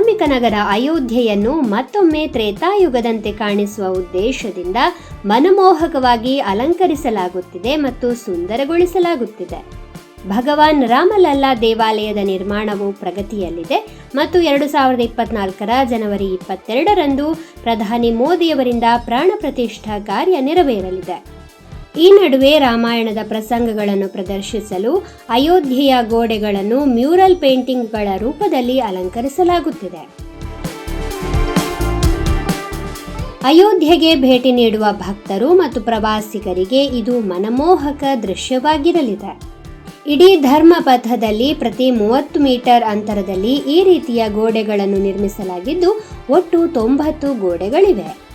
ಶ್ರೀಲಂಕ ನಗರ ಅಯೋಧ್ಯೆಯನ್ನು ಮತ್ತೊಮ್ಮೆ ತ್ರೇತಾಯುಗದಂತೆ ಕಾಣಿಸುವ ಉದ್ದೇಶದಿಂದ ಮನಮೋಹಕವಾಗಿ ಅಲಂಕರಿಸಲಾಗುತ್ತಿದೆ ಮತ್ತು ಸುಂದರಗೊಳಿಸಲಾಗುತ್ತಿದೆ. ಭಗವಾನ್ ರಾಮಲಲ್ಲಾ ದೇವಾಲಯದ ನಿರ್ಮಾಣವು ಪ್ರಗತಿಯಲ್ಲಿದೆ ಮತ್ತು ಎರಡು ಸಾವಿರದ ಇಪ್ಪತ್ನಾಲ್ಕರ ಜನವರಿ ಇಪ್ಪತ್ತೆರಡರಂದು ಪ್ರಧಾನಿ ಮೋದಿಯವರಿಂದ ಪ್ರಾಣ ಪ್ರತಿಷ್ಠಾ ಕಾರ್ಯ ನೆರವೇರಲಿದೆ. ಈ ನಡುವೆ ರಾಮಾಯಣದ ಪ್ರಸಂಗಗಳನ್ನು ಪ್ರದರ್ಶಿಸಲು ಅಯೋಧ್ಯೆಯ ಗೋಡೆಗಳನ್ನು ಮ್ಯೂರಲ್ ಪೇಂಟಿಂಗ್ಗಳ ರೂಪದಲ್ಲಿ ಅಲಂಕರಿಸಲಾಗುತ್ತಿದೆ. ಅಯೋಧ್ಯೆಗೆ ಭೇಟಿ ನೀಡುವ ಭಕ್ತರು ಮತ್ತು ಪ್ರವಾಸಿಗರಿಗೆ ಇದು ಮನಮೋಹಕ ದೃಶ್ಯವಾಗಿರಲಿದೆ. ಇಡೀ ಧರ್ಮಪಥದಲ್ಲಿ ಪ್ರತಿ ಮೂವತ್ತು ಮೀಟರ್ ಅಂತರದಲ್ಲಿ ಈ ರೀತಿಯ ಗೋಡೆಗಳನ್ನು ನಿರ್ಮಿಸಲಾಗಿದ್ದು ಒಟ್ಟು ತೊಂಬತ್ತು ಗೋಡೆಗಳಿವೆ.